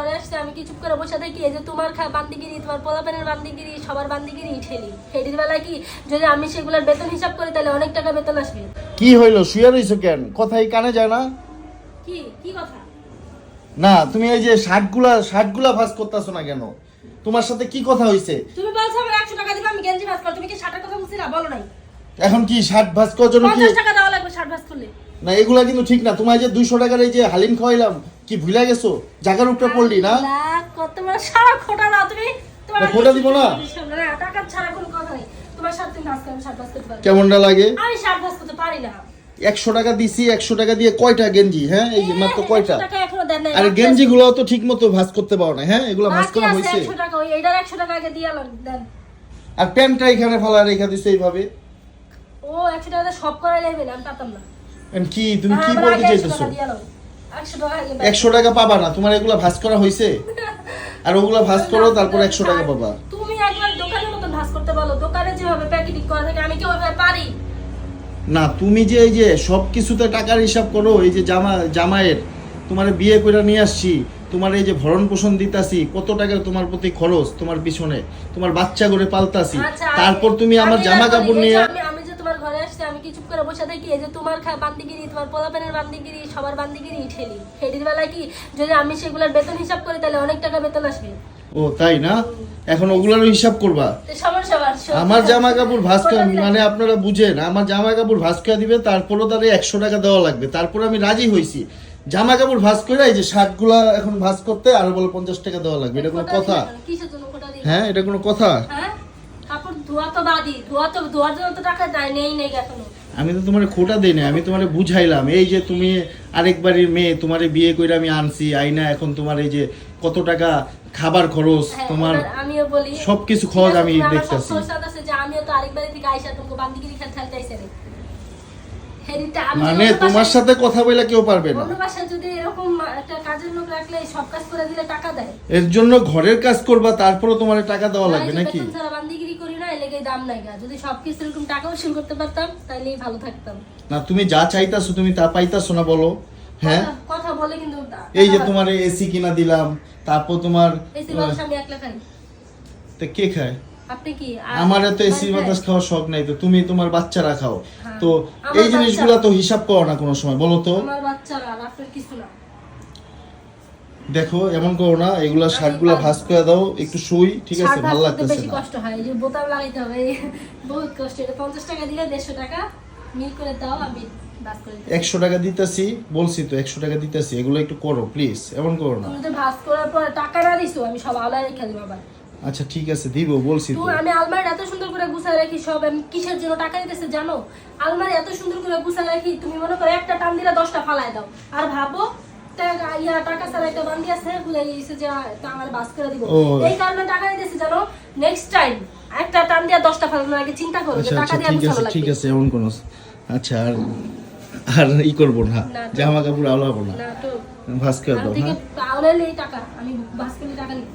ঘরে আসছে আমি কি চুপ করে বসে থাকি? এই যে তোমার খা বান্দিগিরি তোমার পোলাপেনের বান্দিগিরি সবার বান্দিগিরি ঠেলি। হেডির বেলায় কি যদি আমি সেগুলোর বেতন হিসাব করি তাহলে অনেক টাকা বেতন আসবে। কি হইল? শুয়ে রইছো কেন? কথাই কানে যায় না? কি? কি কথা? না তুমি এই যে শার্টগুলা শার্টগুলা ভাঁজ করতেছো না কেন? তোমার সাথে কি কথা হইছে? তুমি বলছো আমার একশো টাকা দিবে আমি গেঞ্জি ভাজ কর। তুমি কি ষাটের কথা বলছি না বলো নাই। এখন কি শার্ট ভাঁজ করার জন্য কি পঞ্চাশ টাকা দেওয়া লাগবে শার্ট ভাজ করলে। না এগুলা কিন্তু ঠিক না। তোমায় যে দুইশো টাকার এই যে হালিম খাওয়াইলাম কি ভুলে গেছো? জাগার উপরে পড়লি না? কত বড় সারা খোটা তুমি। দিব না? না। টাকা ছাড়া কোনো কথা নেই। তোমার সাথে তুমি ভাজ করো আমি শার্ট ভাজ করতে পারি। কেমনটা লাগে? আমি শার্ট করতে পারি না। একশো টাকা দিছি একশো টাকা দিয়ে কয়টা গেঞ্জি হ্যাঁ? এই যে মাত্র কয়টা? আর গেঞ্জি গুলো তো ঠিক মতো ভাঁজ করতে পারো না হ্যাঁ? এগুলো ভাঁজ করা হয়েছে। আর প্যান্টটা এখানে ফালা রেখা দিছো এইভাবে। ও একশো টাকা সব করাই লাগবে না আমি পারতাম না। কি তুমি কি হ্যাঁ, বলতে আগে একশো চাইতেছো? টাকা একশো পাবা না তোমার এগুলা ভাঁজ করা হয়েছে আর ওগুলা ভাঁজ করো তারপর একশো টাকা পাবা। তুমি একবার দোকানের মতো ভাজ করতে বলো দোকানে যেভাবে প্যাকেটিং করা থাকে আমি কি ওইভাবে পারি? না তুমি যে এই যে সব কিছুতে টাকার হিসাব করো এই যে জামা জামাইয়ের তোমার বিয়ে করে নিয়ে আসছি তোমার এই যে ভরণ পোষণ দিতাছি কত টাকা তোমার প্রতি খরচ তোমার পিছনে তোমার বাচ্চা করে পালতাছি আচ্ছা, তারপর তুমি আমার জামা কাপড় নিয়ে আমি কি চুপ করে বসে থাকি? এই যে তোমার বান্দিগিরি তোমার পোলাপেনের বান্দিগিরি সবার বান্দিগিরি ঠেলি। হেডির বেলায় কি যদি আমি সেগুলোর বেতন হিসাব করি তাহলে অনেক টাকা বেতন আসবে। ও তাই না? এখন ওগুলারও হিসাব করবা। আমার জামা কাপড় কোথাও মানে আপনারা বুঝেন আমার জামা কাপড় ভাস করে দিবে তারপরও তারে একশো টাকা দেওয়া লাগবে। তারপর আমি রাজি হইছি। জামা কাপড় ভাস করে এই যে শার্টগুলা এখন ভাস করতে আরও বলে পঞ্চাশ টাকা দেওয়া লাগবে। এটা কোনো কথা? হ্যাঁ এটা কোনো কথা? হ্যাঁ? ধোয়া তো বাদি ধোয়া তো ধোয়ার জন্য তো টাকা দেয় নেই নেই এখনও। আমি তো তোমার খোটা দেই না আমি তোমারে বুঝাইলাম। এই যে তুমি আরেকবারের মেয়ে তোমারে বিয়ে করে আমি আনছি আইনা এখন তোমার এই যে কত টাকা খাবার খরচ হ্যাঁ, তোমার আমিও বলি। সবকিছু খরচ আমি দেখতাছি। সব খরচ আছে যে আমিও তো আরেকবার থেকে আইসা তোমাকে বান্দিগিরি খেল খেলতে আইসা রে। হেরিটা আমি মানে তোমার সাথে কথা বলে কেউ পারবে না। যদি এরকম একটা কাজের লোক রাখলে সব কাজ করে দিলে টাকা দেয়। এর জন্য ঘরের কাজ করবা তারপরও তোমার টাকা দেওয়া লাগবে নাকি বেতন ছাড়া বান্দিগিরি করি না এলেগে দাম নাই গা। যদি সব কিছু এরকম টাকা উসুল করতে পারতাম তাহলেই ভালো থাকতাম। না তুমি যা চাইতাছো তুমি তা পাইতাছো না বলো। হ্যাঁ? কথা- বলে কিন্তু এই যে তোমার এসি কিনা দিলাম তারপর তোমার যে মানুষ আমি একলা খাই। তা কে খায়? আপনি কি? আমার এত এসি বাতাস খাওয়ার শখ নাই তো তুমি তোমার বাচ্চারা খাও। হ্যাঁ। তো এই জিনিসগুলো তো হিসাব করো না কোনো সময় বলো তো। আমার বাচ্চারা আর আপনার কিছু না। দেখো এমন করো না এগুলা শার্টগুলা ভাঁজ করে দাও একটু শুই ঠিক আছে ভালো লাগতেছে বেশি না। কষ্ট হয় এই যে বোতাম লাগাইতে হবে বহুত কষ্ট এটা পঞ্চাশ টাকা দিলে দেড়শো টাকা মিল করে দাও আমি একশো টাকা দিতেছি বলছি তো একশো টাকা দিতেছি এগুলো একটু করো প্লিজ এমন করো না। তুমি তো ভাস করার পর টাকা না দিছো আমি সব আলাদা রেখে দিব আবার। আচ্ছা ঠিক আছে দিব বলছি তো। আমি আলমারি এত সুন্দর করে গুছায় রাখি সব আমি কিসের জন্য টাকা দিতেছে জানো? আলমারি এত সুন্দর করে গুছায় রাখি তুমি মনে করো একটা টান দিলে দশটা ফালায় দাও। আর ভাবো ইয়া টাকা ছাড়া একটা বান্দি আছে ভুলে গেছে যে আমার বাস করে দিব। এই কারণে টাকা দিতেছে জানো নেক্সট টাইম একটা টান দিয়ে দশটা ফেলানোর আগে চিন্তা করো আচ্ছা টাকা আচ্ছা দিয়ে গুছানো আছে ঠিক আছে এমন কোন আচ্ছা আর আর ই করব না। জামা কাপড় আলাবো না। না তো ভাস্কর দাও হ্যাঁ? টাকা আমি বাস টাকা নিব।